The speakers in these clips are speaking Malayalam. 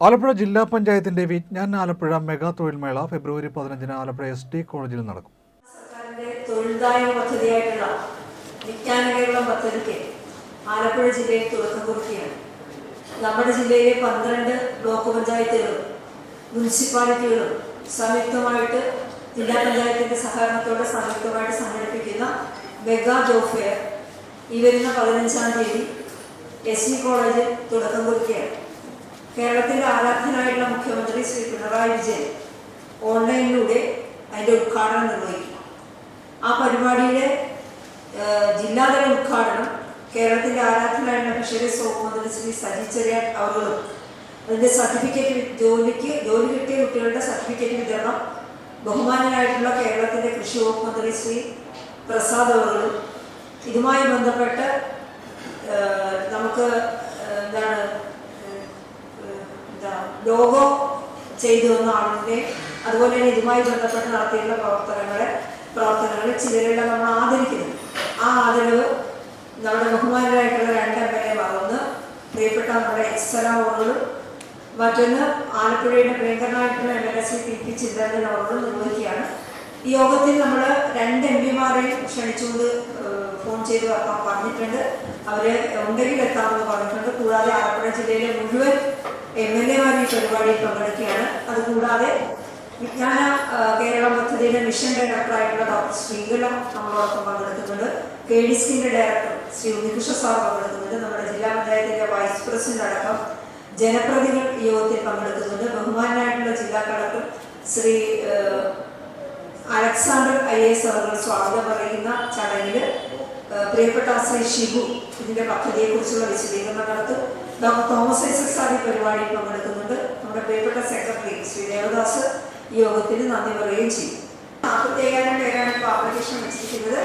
ആലപ്പുഴ ജില്ലാ പഞ്ചായത്തിന്റെ വിജ്ഞാൻ ആലപ്പുഴ മെഗാ തൊഴിൽമേള ഫെബ്രുവരി പതിനഞ്ചിന് ആലപ്പുഴ എസ് ടി കോളേജിൽ നടക്കും. വിജ്ഞാന ആലപ്പുഴ ജില്ലയിൽ തുടക്കം നമ്മുടെ ജില്ലയിലെ പന്ത്രണ്ട് ബ്ലോക്ക് പഞ്ചായത്തുകളും മുനിസിപ്പാലിറ്റികളും സംയുക്തമായിട്ട് ജില്ലാ പഞ്ചായത്തിന്റെ സഹകരണത്തോടെ സംയുക്തമായിട്ട് സംഘടിപ്പിക്കുന്ന മെഗാ ജോബ് ഫെയർ ഈ വരുന്ന പതിനഞ്ചാം തീയതി എസ് സി കോളേജിൽ തുടക്കം കുറിക്കുകയാണ്. കേരളത്തിന്റെ ആരാധ്യനായുള്ള മുഖ്യമന്ത്രി ശ്രീ പിണറായി വിജയൻ ഓൺലൈനിലൂടെ അതിന്റെ ഉദ്ഘാടനം നിർവഹിക്കും. ആ പരിപാടിയുടെ ജില്ലാതല ഉദ്ഘാടനം കേരളത്തിന്റെ ആരാധനായുള്ള ഫിഷറീസ് വകുപ്പ് മന്ത്രി ശ്രീ സജി ചെറിയാൻ അവറുകളും അതിന്റെ സർട്ടിഫിക്കറ്റ് ജോലിക്ക് ജോലി കിട്ടിയ കുട്ടികളുടെ സർട്ടിഫിക്കറ്റ് വിതരണം ബഹുമാനനായിട്ടുള്ള കേരളത്തിന്റെ കൃഷി വകുപ്പ് മന്ത്രി ശ്രീ പ്രസാദ് അവറുകളും ഇതുമായി ബന്ധപ്പെട്ട് ലോഗോ ചെയ്തു തന്ന ആളിന്റെ അതുപോലെ തന്നെ ഇതുമായി ബന്ധപ്പെട്ട് നടത്തിയിട്ടുള്ള പ്രവർത്തനങ്ങളെ പ്രവർത്തനങ്ങൾ ചിലരെല്ലാം നമ്മൾ ആദരിക്കുന്നു. ആ ആദരവ് നമ്മുടെ ബഹുമാനരായിട്ടുള്ള രണ്ട് എം എൽ എമാർ ഒന്ന് പ്രിയപ്പെട്ട നമ്മുടെ എക്സല ഓറുകളും മറ്റൊന്ന് ആലപ്പുഴയുടെ പ്രിയങ്കരനായിട്ടുള്ള M L A P P അവരോട് നിർവഹിക്കുകയാണ് യോഗത്തിൽ നമ്മൾ രണ്ട് എം പിമാരെയും ക്ഷണിച്ചുകൊണ്ട് ഫോൺ ചെയ്ത് പറഞ്ഞിട്ടുണ്ട്. അവരെ ഉണ്ടെങ്കിൽ എത്താമെന്ന് പറഞ്ഞിട്ടുണ്ട്. കൂടാതെ ആലപ്പുഴ ജില്ലയിലെ മുഴുവൻ എം എൽ എമാർ ഈ പരിപാടിയിൽ പങ്കെടുക്കുകയാണ്. അതുകൂടാതെ വിജ്ഞാന കേരളം പദ്ധതിയുടെ മിഷൻ ഡയറക്ടറായിട്ടുള്ള ഡോക്ടർ ശ്രീകല നമ്മളോടൊപ്പം പങ്കെടുക്കുന്നുണ്ട്. കെ ഡി സിന്റെ ഡയറക്ടർ ശ്രീ ഉണ്ണികൃഷ്ണ സാർ പങ്കെടുക്കുന്നുണ്ട്. നമ്മുടെ ജില്ലാ പഞ്ചായത്തിന്റെ വൈസ് പ്രസിഡന്റ് അടക്കം ജനപ്രതിനിധികൾ യോഗത്തിൽ പങ്കെടുക്കുന്നുണ്ട്. ബഹുമാനായിട്ടുള്ള ജില്ലാ collector Shri Alexander I S അവർ സ്വാഗതം പറയുന്ന ചടങ്ങിൽ പ്രിയപ്പെട്ട ശ്രീ ഷിബു ഇതിന്റെ പദ്ധതിയെക്കുറിച്ചുള്ള വിശദീകരണം നടത്തും. ഡോക്ടർ തോമസ് ഐസക് സാർ ഈ പരിപാടിയിൽ പങ്കെടുക്കുന്നുണ്ട്. നമ്മുടെ പ്രിയപ്പെട്ട സെക്രട്ടറി ശ്രീ ദേവദാസ് യോഗത്തിന് നന്ദി പറയുകയും ചെയ്യും. നാൽപ്പത്തി അയ്യായിരം പേരാണ് ഇപ്പോൾ ആപ്ലിക്കേഷൻ വെച്ചിരിക്കുന്നത്.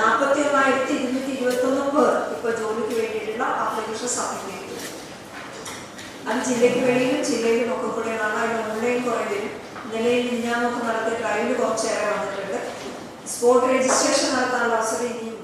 നാൽപ്പത്തി ഒന്നായിരത്തി ഇരുന്നൂറ്റി ഇരുപത്തി ഒന്ന് പേർ ഇപ്പോൾ ജോലിക്ക് വേണ്ടിയിട്ടുള്ള ആപ്ലിക്കേഷൻ സബ്മിറ്റ് അത് ജില്ലയ്ക്ക് വേണ്ടിയും ജില്ലയിലും ഒക്കെ കൂടെയാണ്. അതിന് ഓൺലൈൻ കുറേ വരും. ഇന്നലെയും ഇന്നാമൊക്കെ നടത്തിയ ട്രയൽ കുറച്ചേറെ വന്നിട്ടുണ്ട്. സ്പോട്ട് രജിസ്ട്രേഷൻ നടത്താനുള്ള അവസരം ഇനിയും